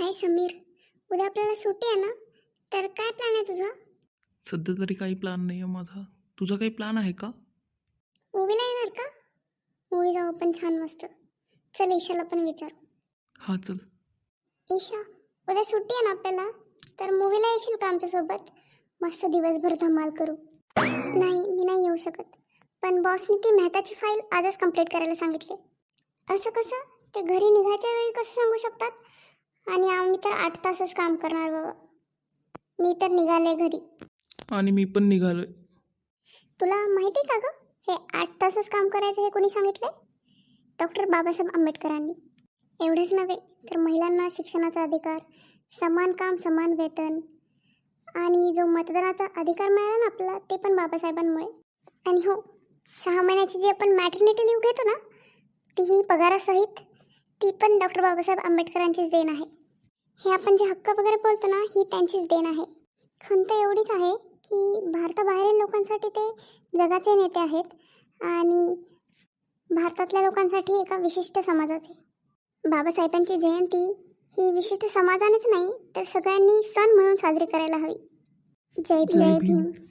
हाय समीर उद्या आपल्याला सुट्टी आहे ना? तर काय प्लॅन आहे तुझा? सध्या तरी काही प्लॅन नाही आहे माझा. तुझा काही प्लॅन आहे का? मूवीला येणार का? मूवी जाऊ आपण छान मस्त. चल ईशाला पण विचार. हां चल. ईशा उद्या सुट्टी आहे ना आपल्याला? तर मूवीला येशील का आमच्यासोबत? मस्त दिवसभर धमाल करू. नाही मी नाही येऊ शकत. पण बॉसने ती मेहताची फाईल आजच कंप्लीट करायला सांगितले. असं कसं? ते घरी निघायच्या वेळी कसं सांगू शकतात? आणि आम्ही तर आठ तासच काम करणार बाबा. मी तर निघाले घरी. आणि मी पण निघालोय. तुला माहिती का ग? हे आठ तासच काम करायचं हे कोणी सांगितलंय? डॉक्टर बाबासाहेब आंबेडकरांनी. एवढंच नव्हे तर महिलांना शिक्षणाचा अधिकार समान काम समान वेतन आणि जो मतदानाचा अधिकार मिळाला ना आपल्याला ते पण बाबासाहेबांमुळे. आणि हो सहा महिन्याची जी आपण मॅटर्निटी लिव्ह घेतो ना तीही पगारासहित ती पण डॉक्टर बाबासाहेब आंबेडकरांचीच देण आहे. हे आपण जे हक्क वगैरे बोलतो ना ही त्यांचीच देण आहे. खंत एवढीच आहे की भारताबाहेरील लोकांसाठी ते जगाचे नेते आहेत आणि भारतातल्या लोकांसाठी एका विशिष्ट समाजाचे बाबासाहेबांची जयंती ही विशिष्ट समाजानेच नाही तर सगळ्यांनी सण म्हणून साजरी करायला हवी. जय जय जय भीम. भीम.